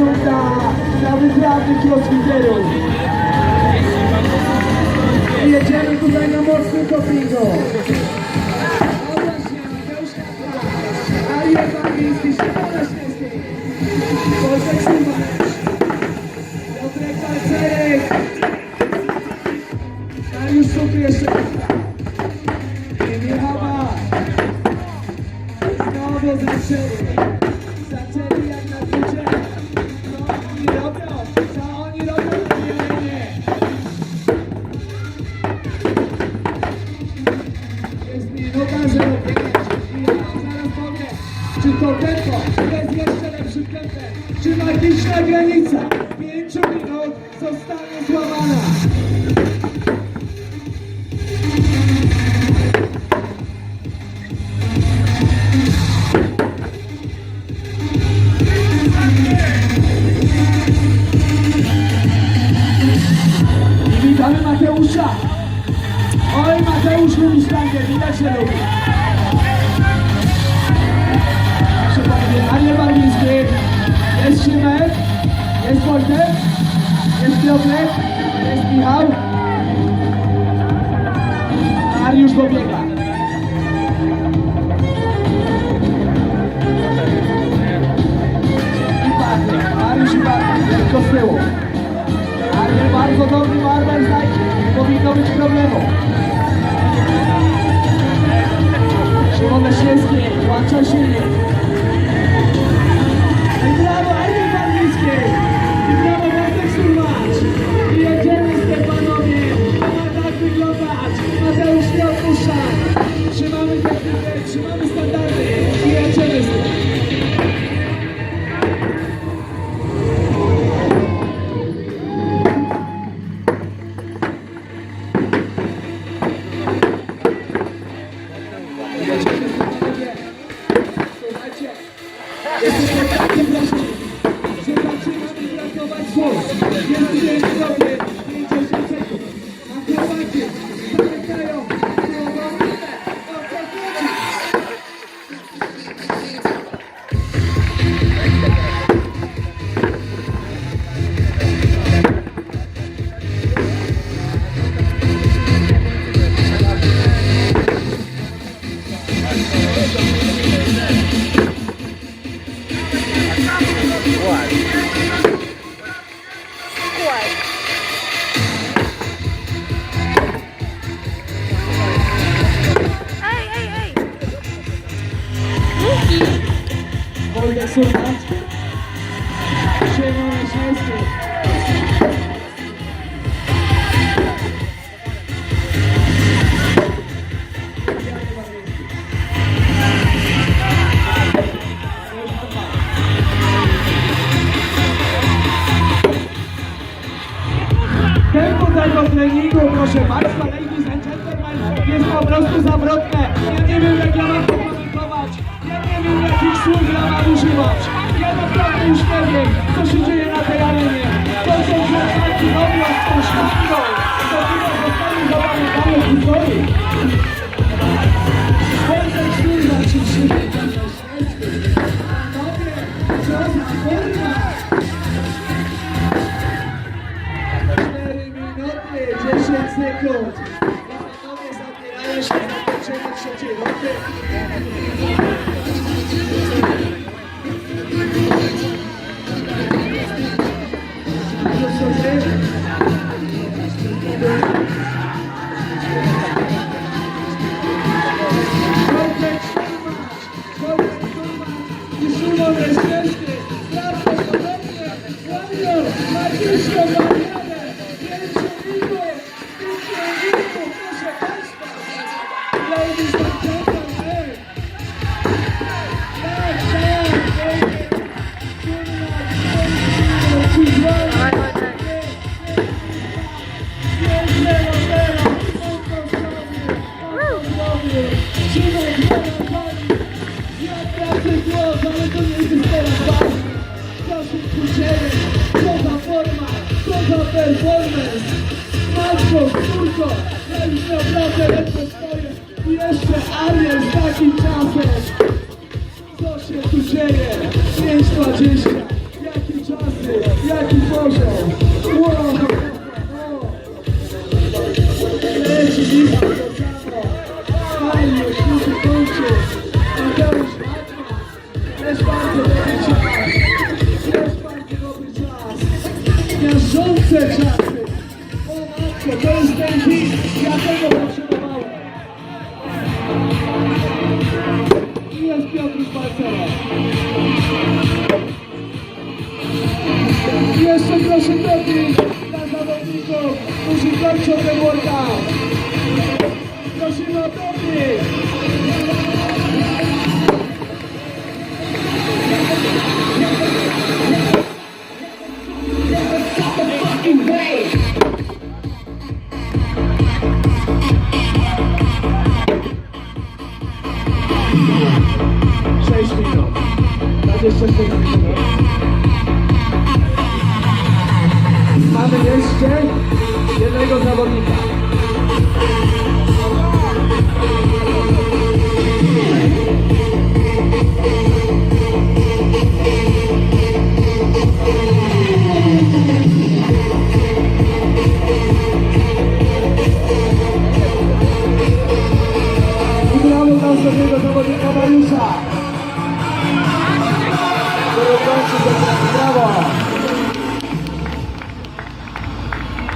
Runda dla wyprawnych crossfiterów. I jedziemy tutaj na mocnym dopingu. Ariel Bagiński, Szymon Leśniewski, Wojciech Szymanek, Piotrek Balcerek, Dariusz Szuk jeszcze, i Michał Bach. Znowu zaczęli, zaczęli tempo jest jeszcze lepszym tempem, czy magiczna granica 5 minut zostanie złamana. Witamy Mateusza. Oj, Mateusz lubi szklankę, widać się lubi. Proszę panowie, Ariel Barwiński, jest Szymek, jest Wojtek, jest Piotrek, jest Michał. Mariusz dobiega. I Bartek, Mariusz i Bartek, tylko z tyłu. Ale bardzo dobry Marvel znajdzie, nie powinno być problemu. Szymon Leśniewski, włącza silnik. Jesteśmy takie wrażenie, że zaczynamy brakować słów. Dzień Surmacz. Szymon Leśniewski. Tempo tego treningu, proszę Państwa, ladies and gentlemen, jest po prostu zawrotne. Ja nie wiem, jak ja mam. Ja nie wiem, jakich słów mam używać. Ja naprawdę już nie wiem, co się dzieje Matką, córką, ja już naprawdę ledwo stoję i jeszcze Ariel z takim czasem. Co się tu dzieje? 5.20, jakie czasy, jaki poziom. Wow, wow. Leci Michał do samo. Fajnie, śluby kończy. Mateusz bardzo dobry czas. Jest bardzo dobry czas. Miażdżące czasy. To jest ten hit. Ja tego potrzebowałem. I jest Piotr Balcera. I jeszcze proszę Piotr dla zawodników, którzy kończą ten workout. Prosimy o doping. Sześć minut. 24 minut. Mamy jeszcze jednego zawodnika. Rodrigo Marusa.